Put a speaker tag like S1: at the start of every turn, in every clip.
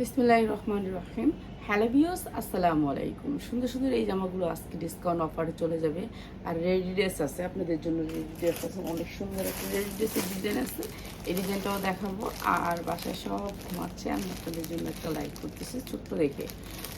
S1: বিসমিল্লাহ রহমান রহিম। হ্যালো বিয়স আসসালামু আলাইকুম। সুন্দর সুন্দর এই জামাগুলো আজকে ডিসকাউন্ট অফারে চলে যাবে। আর রেডি ড্রেস আছে, আপনাদের জন্য রেডি ড্রেস আছে, অনেক সুন্দর একটা রেডি ড্রেসের ডিজাইন আছে। এই ডিজাইনটাও দেখাবো। আর বাসায় সব ঘুমাচ্ছে, আমি আপনাদের জন্য একটা লাইক করতেছি, ছোট্ট দেখে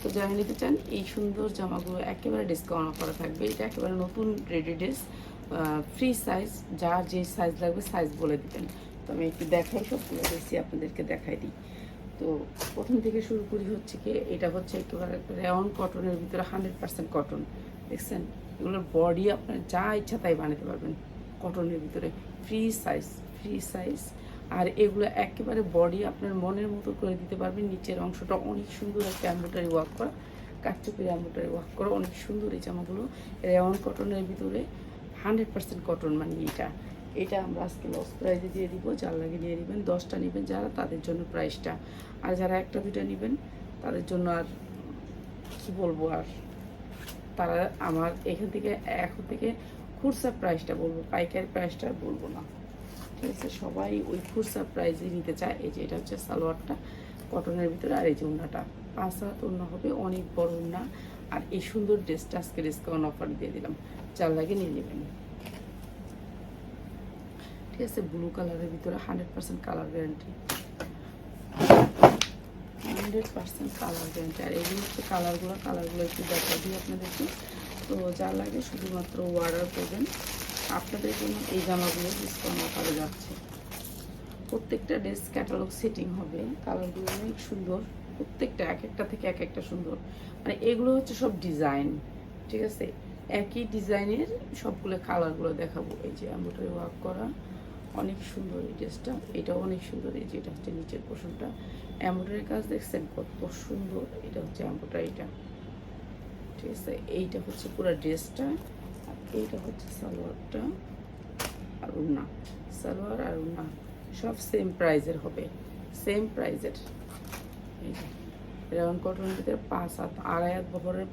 S1: তো যারা নিতে চান, এই সুন্দর জামাগুলো একেবারে ডিসকাউন্ট অফারে থাকবে। এটা একেবারে নতুন রেডি ড্রেস ফ্রি সাইজ যার যে সাইজ লাগবে সাইজ বলে দিবেন। তো আমি একটু দেখাই, সবগুলো বেশি আপনাদেরকে দেখাই দিই। তো প্রথম থেকে শুরু করি হচ্ছে কি, এটা হচ্ছে একেবারে রেওন কটনের ভিতরে হান্ড্রেড পার্সেন্ট কটন দেখছেন? এগুলোর বডি আপনার যা ইচ্ছা তাই বানাতে পারবেন কটনের ভিতরে ফ্রি সাইজ ফ্রি সাইজ আর এগুলো একেবারে বডি আপনার মনের মতো করে দিতে পারবেন, নিচের অংশটা অনেক সুন্দর একটা অ্যাম্বোটারি ওয়ার্ক করা, কাঠচুপির অ্যাম্বোটারি ওয়ার্ক করা, অনেক সুন্দর এই জামাগুলো রেওন কটনের ভিতরে হান্ড্রেড পার্সেন্ট কটন মানে এটা এটা আমরা আজকে লস প্রাইজে দিয়ে দিব, যার লাগে নিয়ে নেবেন, দশটা নেবেন যারা, তাদের জন্য প্রাইসটা আর যারা একটা, দুইটা নেবেন, তাদের জন্য আর কি বলব আর? তারা আমার এখান থেকে, এখন থেকে খুরসা প্রাইসটা বলব, পাইকারি প্রাইসটা বলব না। ঠিক আছে, সবাই ওই খুরসা প্রাইসে নিতে চায়। এই যে এটা হচ্ছে সালোয়ারটা, কটনের ভিতরে আর এই যে ওড়নাটা। পাঁচ হাত ওড়না হবে, অনেক বড় ওড়না। আর এই সুন্দর ড্রেসটা আজকে ডিসকাউন্ট অফার দিয়ে দিলাম। চার লাগে নিয়ে নেবেন। ঠিক আছে ব্লু কালারের ভিতরে hundred percent colour guarantee hundred percent colour guarantee আর এগুলো হচ্ছে কালারগুলো কালারগুলো একটু দেখা দিই আপনাদেরকে। তো যা লাগে শুধুমাত্র অর্ডার করবেন। আপনাদের জন্য এই জামাগুলো ডিসকাউন্ট অফারে যাচ্ছে। প্রত্যেকটা ড্রেস ক্যাটালগ সেটিং হবে। কালারগুলো অনেক সুন্দর। প্রত্যেকটা, এক একটা থেকে এক একটা সুন্দর। মানে এগুলো হচ্ছে সব ডিজাইন ঠিক আছে? একই ডিজাইনের সবগুলো কালারগুলো দেখাবো। এই যে এম্বোটারি ওয়ার্ক করা। অনেক সুন্দর এই ড্রেসটা। এটাও অনেক সুন্দর, এই যে এটা হচ্ছে নিচের পোষণটা এম্বোটারির কাজ দেখছেন? কত সুন্দর, এটা হচ্ছে এম্বোটারিটা ঠিক আছে, এইটা হচ্ছে পুরো ড্রেসটা, আর এইটা হচ্ছে সালোয়ারটা, আর উন্না সালোয়ার আর উন্না সব সেম প্রাইজের হবে সেম প্রাইজের রেওয়ান কটনের ভিতরে পাঁচ হাত, আড়াই হাত বহরের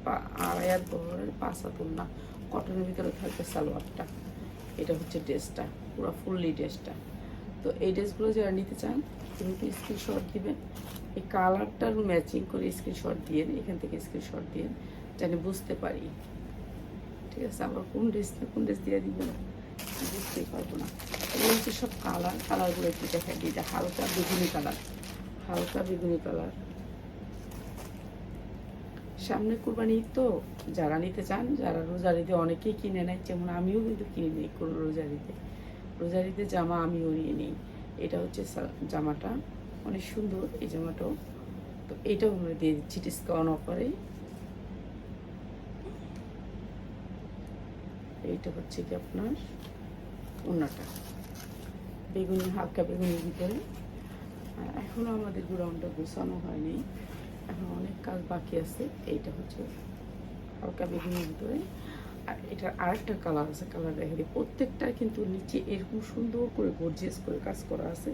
S1: আড়াই হাত বহরের পাঁচ হাত উন্না কটনের ভিতরে থাকবে সালোয়ারটা। এটা হচ্ছে ড্রেসটা। পুরো ফুললি ড্রেসটা তো এই ড্রেসগুলো যারা নিতে চান কিন্তু স্ক্রিনশট দিবেন এই কালারটার ম্যাচিং করে স্ক্রিনশট দিয়ে এখান থেকে স্ক্রিনশট দিয়ে যেন বুঝতে পারি। ঠিক আছে, আবার কোন ড্রেস কোন ড্রেস দিয়ে দিবেন বুঝতেই পারব না। এগুলো হচ্ছে সব কালার কালারগুলো একটু দেখাই দিই হালকা বেগুনি কালার হালকা বেগুনি কালার সামনে কুরবানি তো, যারা নিতে চান, যারা রোজারিতে অনেকেই কিনে নেয়, যেমন আমিও কিন্তু কিনে নিই কোনো রোজারিতে রোজারিতে জামা আমি নিয়ে নিই। এটা হচ্ছে জামাটা। অনেক সুন্দর এই জামাটাও। তো এটাও আমরা দিয়ে দিচ্ছি ডিসকাউন্ট অফারে। এইটা হচ্ছে কি আপনার ওনাটা বেগুনি, হালকা বেগুনির ভিতরে। এখনও আমাদের গ্রাউন্ডটা গোছানো হয়নি। এখন অনেক কাজ বাকি আছে। এইটা হচ্ছে হালকা বেগুনির ভিতরে। আর এটার আরেকটা কালার আছে কালার দেখে দিই। প্রত্যেকটা কিন্তু নিচে এরকম সুন্দর করে গর্জিয়াস করে কাজ করা আছে।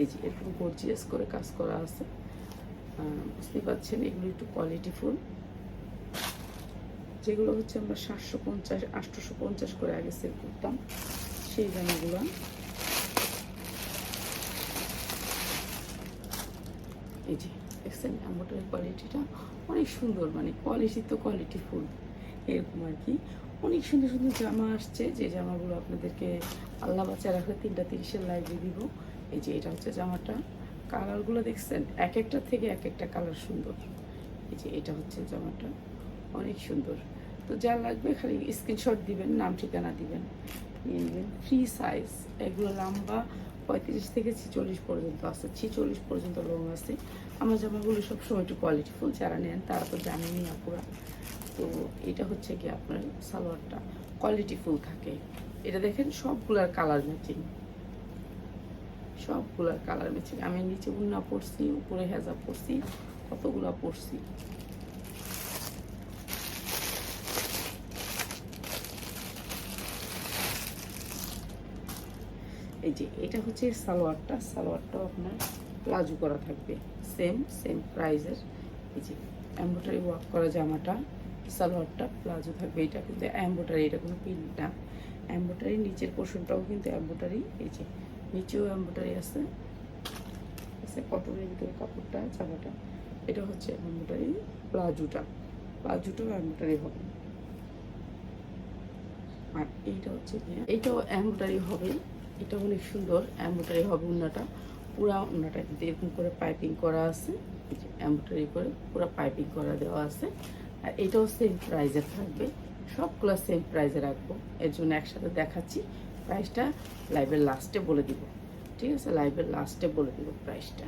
S1: এই যে এরকম গর্জিয়াস করে কাজ করা আছে। আহ, বুঝতেই পারছেন এগুলো একটু কোয়ালিটি ফুল। যেগুলো হচ্ছে আমরা সাতশো পঞ্চাশ আটশোশো পঞ্চাশ করে আগে সেল করতাম সেই জামাগুলো। এই যে দেখছেন অ্যাম্বোটারি কোয়ালিটিটা অনেক সুন্দর মানে কোয়ালিটি তো কোয়ালিটি ফুল। এরকম আর কি। অনেক সুন্দর সুন্দর জামা আসছে, যে জামাগুলো আপনাদেরকে আল্লাহ বাচ্চা রাখলে তিনটা তিরিশের লাইভে দিব। এই যে এটা হচ্ছে জামাটা। কালারগুলো দেখছেন? এক একটা থেকে এক একটা কালার সুন্দর। এই যে এটা হচ্ছে জামাটা। অনেক সুন্দর। তো যা লাগবে খালি স্ক্রিনশট দিবেন, নাম, ঠিকানা দিবেন। নিয়ে নেবেন। ফ্রি সাইজ এগুলো লম্বা পঁয়ত্রিশ থেকে ছিচল্লিশ পর্যন্ত আছে। ছিচল্লিশ পর্যন্ত লং আছে। আমার জামাগুলো সবসময় একটু কোয়ালিটি ফুল যারা নেন তারা তো জানেনই আপুরা। তো এটা হচ্ছে কি আপনার সালোয়ারটা। কোয়ালিটি ফুল থাকে। এটা দেখেন, সবগুলার কালার ম্যাচিং সবগুলার কালার ম্যাচিং আমি নিচে উন্না পরছি, উপরে হেজা পরছি, কতগুলা পরছি? এই যে, এটা হচ্ছে সালোয়ারটা। সালোয়ারটাও আপনার প্লাজো করা থাকবে। সেম সেম প্রাইজের এই যে এম্ব্রয়ডারি ওয়ার্ক করা জামাটা। সালোয়ারটা, প্লাজো থাকবে, এটা কিন্তু এম্ব্রয়ডারি এটা কোনো প্রিন্ট না। এম্ব্রয়ডারি নিচের পোর্শনটাও কিন্তু এম্ব্রয়ডারি এই যে নিচেও এম্ব্রয়ডারি আছে। আছে কটনের ভিতরে কাপড়টা জামাটা এটা হচ্ছে এম্বোটারি প্লাজোটা। প্লাজোটাও এম্বোটারি হবে। আর এইটা হচ্ছে এইটাও এম্বোটারি হবে। এটা অনেক সুন্দর এম্বোটারি হবে উন্নাটা। পুরা উন্নাটা কিন্তু এরকম করে পাইপিং করা আছে। এম্বোটারি করে পুরো পাইপিং করা দেওয়া আছে। আর এটাও সেম প্রাইজে থাকবে। সবগুলো সেম প্রাইজে রাখব। এর জন্য একসাথে দেখাচ্ছি। প্রাইসটা লাইভের লাস্টে বলে দিব। ঠিক আছে? লাইভের লাস্টে বলে দিব প্রাইসটা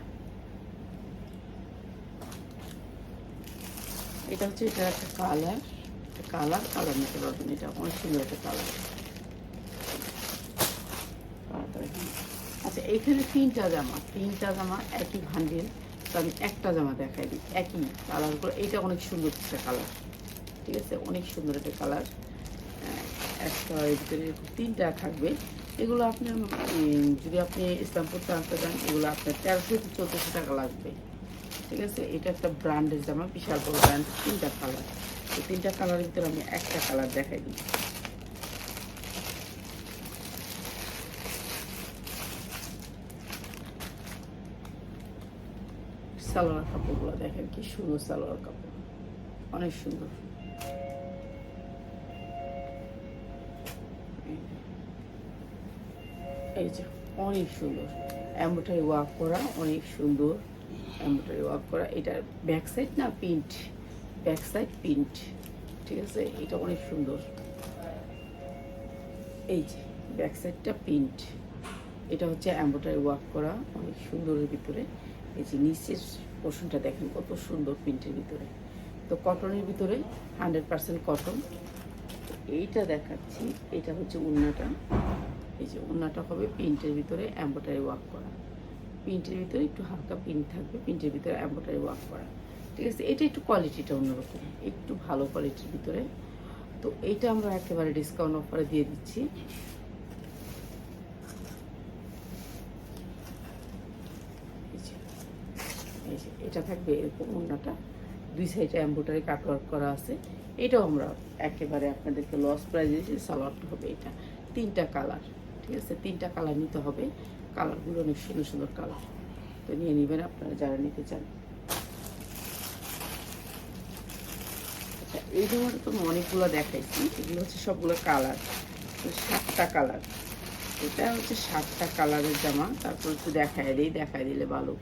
S1: এটা হচ্ছে, এটা একটা কালার কালার কালার নিতে পারবেন। এটা অনেক সুন্দর একটা কালার আচ্ছা এখানে তিনটা জামা। তিনটা জামা একই ভান্ডিল তো আমি একটা জামা দেখাই দিই, একই কালারগুলো। এটা অনেক সুন্দর একটা কালার, ঠিক আছে? অনেক সুন্দর একটা কালার। একটা ভিতরে তিনটা থাকবে। এগুলো আপনার যদি আপনি ইসলামপুরতে আনতে চান এগুলো আপনার তেরোশো চোদ্দোশো টাকা লাগবে, ঠিক আছে? এটা একটা ব্র্যান্ডের জামা, বিশাল বড় ব্র্যান্ড তিনটা কালার। তিনটা কালারের ভিতরে আমি একটা কালার দেখাই দিই। সালোয়ার কাপড়গুলো দেখেন কি সুন্দর সালোয়ার কাপড়। অনেক সুন্দর। এই যে, অনেক সুন্দর। এম্বোটারি ওয়ার্ক করা অনেক সুন্দর। এম্বোটারি ওয়ার্ক করা। এটার ব্যাক সাইড না প্রিন্ট ব্যাক সাইড প্রিন্ট ঠিক আছে? এটা অনেক সুন্দর। এই যে ব্যাক সাইডটা প্রিন্ট এটা হচ্ছে এম্বোটারি ওয়ার্ক করা। অনেক সুন্দরের ভিতরে। এই যে নিচের পোর্শনটা দেখেন কত সুন্দর প্রিন্টের ভিতরে। তো কটনের ভিতরে হান্ড্রেড পার্সেন্ট কটন এইটা দেখাচ্ছি, এটা হচ্ছে উন্নাটা। এই যে উন্নাটা হবে প্রিন্টের ভিতরে এম্বোটারি ওয়ার্ক করা। প্রিন্টের ভিতরে একটু হালকা প্রিন্ট থাকবে প্রিন্টের ভিতরে এম্বোটারি ওয়ার্ক করা। ঠিক আছে, এটা একটু কোয়ালিটিটা অন্যরকম, একটু ভালো কোয়ালিটির ভিতরে। তো এইটা আমরা একেবারে ডিসকাউন্ট অফারে দিয়ে দিচ্ছি এই যে, এই যে, এটা থাকবে এরকম ওড়নাটা। দুই সাইডে এম্বোটারি কাটওয়ার্ক করা আছে। এটাও আমরা একেবারে আপনাদেরকে লস প্রাইজে সালোয়ারটা হবে এটা। তিনটা কালার ঠিক আছে? তিনটা কালার নিতে হবে। কালারগুলো অনেক সুন্দর সুন্দর কালার তো নিয়ে নেবেন আপনারা যারা নিতে চান। আচ্ছা এই জামাটা তো আমি অনেকগুলো দেখাইছি। এগুলো হচ্ছে সবগুলো কালার সাতটা কালার এটা হচ্ছে সাতটা কালারের জামা। তারপর একটু দেখাই দিই দেখাই দিলে ভালো।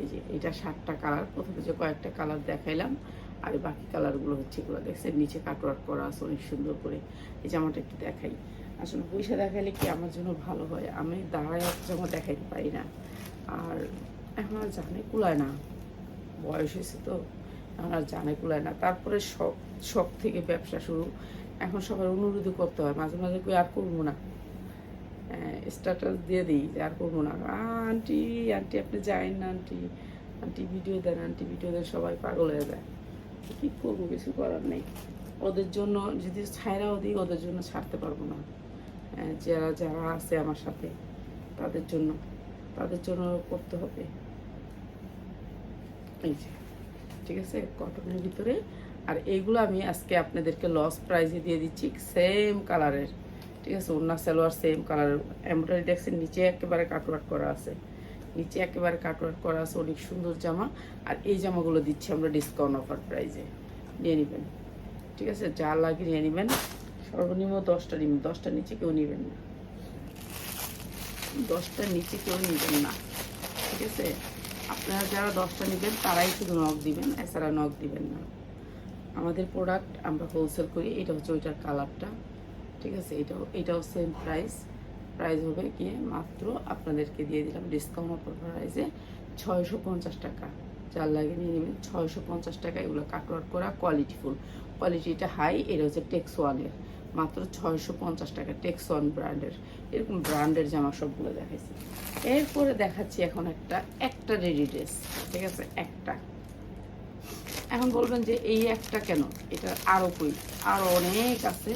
S1: এই যে, এটা সাতটা কালার প্রথমে যে কয়েকটা কালার দেখাইলাম, আর বাকি কালারগুলো হচ্ছে এগুলো দেখছেন, নিচে কাটওয়ার্ক করা আছে, অনেক সুন্দর করে। এই জামাটা একটু দেখাই। আসলে পয়সা দেখাইলে কি আমার জন্য ভালো হয়? আমি দাঁড়ায় জামা দেখাইতে পারি না। আর এখন আর জানে কুলায় না। বয়স হয়েছে তো, এখন আর জানে কুলায় না। তারপরে শখ শখ থেকে ব্যবসা শুরু। এখন সবার অনুরোধ করতে হয়, মাঝে মাঝে আর করব না। স্ট্যাটাস দিয়ে দিই আর করব না। "আ, আন্টি আন্টি আপনি যায়েন না আন্টি। আন্টি ভিডিও দেন আন্টি ভিডিও দেন সবাই পাগল হয়ে যায়। কী করব কিছু করার নেই। ওদের জন্য যদি ছায়রাও দিই ওদের জন্য ছাড়তে পারব না। যারা যারা আছে আমার সাথে তাদের জন্য তাদের জন্য করতে হবে। এই যে ঠিক আছে? কটনের ভিতরে। আর এইগুলো আমি আজকে আপনাদেরকে লস প্রাইজে দিয়ে দিচ্ছি সেম কালারের ঠিক আছে, ওড়না সালোয়ার সেম কালার এমব্রয়ডারি ডেক্সের নিচে একেবারে কাটওয়ার্ক করা আছে। নিচে একেবারে কাটওয়ার্ক করা আছে, অনেক সুন্দর জামা। আর এই জামাগুলো দিচ্ছি আমরা ডিসকাউন্ট অফার প্রাইজে নিয়ে নেবেন। ঠিক আছে, যা লাগে নিয়ে নেবেন। সর্বনিম্ন দশটা নেবেন দশটার নিচে কেউ নেবেন না। দশটার নিচে কেউ নেবেন না। ঠিক আছে? আপনারা যারা দশটা নেবেন, তারাই শুধু নখ দিবেন, এছাড়া নখ দিবেন না। আমাদের প্রোডাক্ট আমরা হোলসেল করি, এটা হচ্ছে ওইটার কালারটা ঠিক আছে, এটাও এটাও সেম প্রাইস প্রাইস হবে গিয়ে মাত্র আপনাদেরকে দিয়ে দিলাম ডিসকাউন্ট অফার প্রাইসে ছয়শো পঞ্চাশ টাকা। যার লাগে নিয়ে নেবেন ছয়শো পঞ্চাশ টাকা এগুলো কাটওয়ার্ক করা কোয়ালিটিফুল কোয়ালিটিটা হাই এটা হচ্ছে টেক্স ওয়ানের মাত্র ছয়শো পঞ্চাশ টাকা টেক্স ওয়ান ব্র্যান্ডের এরকম ব্র্যান্ডের জামা সবগুলো দেখাইছি। এরপরে দেখাচ্ছি এখন একটা একটা রেডি ড্রেস ঠিক আছে? একটা। এখন বলবেন যে এই একটা কেন? এটা আরও কই? আরও অনেক আছে।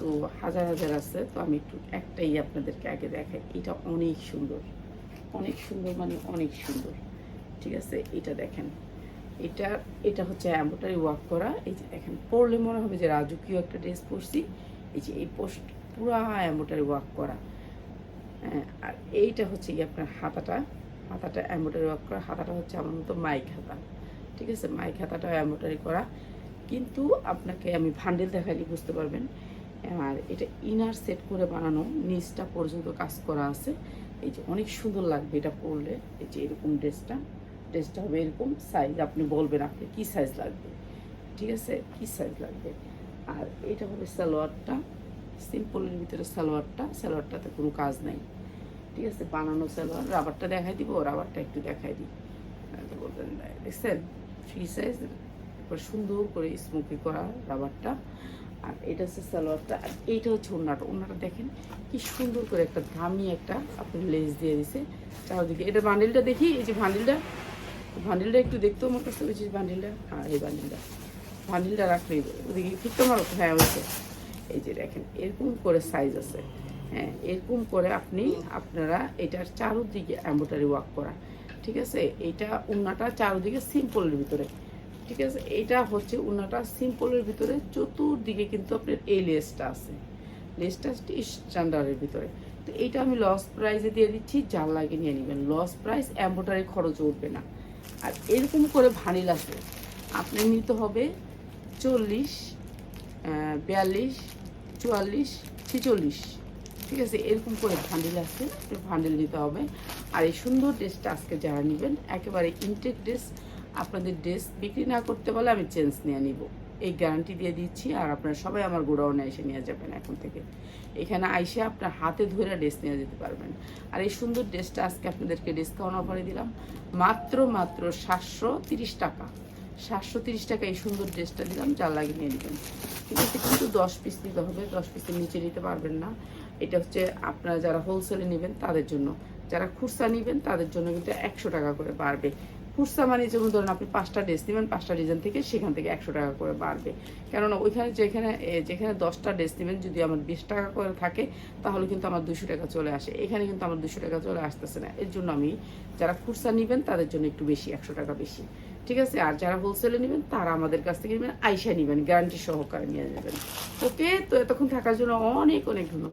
S1: তো হাজার হাজার আছে তো আমি একটু একটাই আপনাদেরকে আগে দেখাই। এটা অনেক সুন্দর। অনেক সুন্দর মানে অনেক সুন্দর। ঠিক আছে এটা দেখেন। এটা এটা হচ্ছে এম্বোটারি ওয়ার্ক করা। এই যে দেখেন পরলে মনে হবে যে রাজকীয় একটা ড্রেস পরছি। এই যে এই পোস্ট পুরা এম্বোটারি ওয়ার্ক করা। হ্যাঁ, আর এইটা হচ্ছে কি আপনার হাতাটা। হাতাটা এম্ব্রয়ডারি ওয়ার্ক করা। হাতাটা হচ্ছে আমার মতো মাইক হাতা। ঠিক আছে মাইক হাতাটা এম্ব্রয়ডারি করা। কিন্তু আপনাকে আমি ভান্ডেল দেখালে বুঝতে পারবেন। আর এটা ইনার সেট করে বানানো, নিচটা পর্যন্ত কাজ করা আছে। এই যে অনেক সুন্দর লাগবে এটা পরলে, এই যে এরকম ড্রেসটা। ড্রেসটা হবে এরকম সাইজ আপনি বলবেন আপনি কী সাইজ লাগবে? ঠিক আছে? কী সাইজ লাগবে? আর এটা হবে সালোয়ারটা সিম্পলের ভিতরে সালোয়ারটা, সালোয়ারটাতে কোনো কাজ নাই। ঠিক আছে? বানানো সালোয়ার, রাবারটা দেখাই দিব, রাবারটা একটু দেখাই দিই। বলবেন, দেখছেন? ফ্রি সাইজ সুন্দর করে স্মোকি করা রাবারটা। আর এটা হচ্ছে সালোয়ারটা, আর এইটা হচ্ছে ওড়নাটা। ওড়নাটা দেখেন কি সুন্দর করে একটা দামি একটা আপনি লেস দিয়ে দিছে। চারদিকে এটা বান্ডিলটা দেখি, এই যে বান্ডিলটা বান্ডিলটা একটু দেখতো আমার কাছে ওই যে হ্যাঁ এই বান্ডিলটা বান্ডিলটা রাখলে ওদিকে ঠিক তোমার হ্যাঁ হয়েছে? এই যে দেখেন, এরকম করে সাইজ আছে। হ্যাঁ এরকম করে আপনি আপনারা এটার চারোদিকে এম্ব্রয়ডারি ওয়ার্ক করা। ঠিক আছে? এইটা উন্নাটা চারোদিকে সিম্পলের ভিতরে। ঠিক আছে? এটা হচ্ছে উন্নাটা সিম্পলের ভিতরে, চতুর্দিকে কিন্তু আপনার এই লেসটা আছে। লেসটা স্ট্যান্ডার্ডের ভিতরে। তো এইটা আমি লস প্রাইসে দিয়ে দিচ্ছি যার লাগে নিয়ে নেবেন। লস প্রাইস এম্ব্রয়ডারি খরচ উঠবে না। আর এরকম করে ভানিল আছে। আপনি নিতে হবে চল্লিশ বিয়াল্লিশ, চুয়াল্লিশ, ছেচল্লিশ। ঠিক আছে? এরকম করে ভান্ডেল আছে ভান্ডেল নিতে হবে। আর এই সুন্দর ড্রেসটা আজকে যারা নেবেন, একেবারে ইনটেক ড্রেস আপনাদের ড্রেস বিক্রি না করতে পারলে আমি চেঞ্জ নিয়ে নিব। এই গ্যারান্টি দিয়ে দিচ্ছি আর আপনারা সবাই আমার গোডাউনে এসে নিয়ে যাবেন এখন থেকে। এখানে আইসে আপনার হাতে ধরে ড্রেস নিয়ে যেতে পারবেন। আর এই সুন্দর ড্রেসটা আজকে আপনাদেরকে ডিসকাউন্ট অফারে দিলাম। মাত্র মাত্র সাতশো তিরিশ টাকা। সাতশো তিরিশ টাকা এই সুন্দর ড্রেসটা দিলাম যার লাগে নিয়ে নেবেন। ঠিক আছে, কিন্তু দশ পিস নিতে হবে, দশ পিসের নিচে নিতে পারবেন না। এটা হচ্ছে আপনারা যারা হোলসেলে নেবেন, তাদের জন্য। যারা খুচরা নেবেন, তাদের জন্য কিন্তু একশো টাকা করে বাড়বে। খুচরা মানে যেমন ধরুন আপনি পাঁচটা ড্রেস নেবেন পাঁচটা ডিজাইন থেকে সেখান থেকে একশো টাকা করে বাড়বে। কেননা ওইখানে যেখানে যেখানে দশটা ড্রেস নেবেন যদি আমার বিশ টাকা করে থাকে, তাহলে কিন্তু আমার দুশো টাকা চলে আসে। এখানে কিন্তু আমার দুশো টাকা চলে আসতেছে না। এর জন্য আমি, যারা খুচরা নেবেন, তাদের জন্য একটু বেশি, একশো টাকা বেশি। ঠিক আছে? আর যারা হোলসেলে নেবেন, তারা আমাদের কাছ থেকে নেবেন, আইসা নেবেন গ্যারান্টি সহকারে নিয়ে যাবেন। ওকে? তো এতক্ষণ থাকার জন্য অনেক অনেক ধন্যবাদ।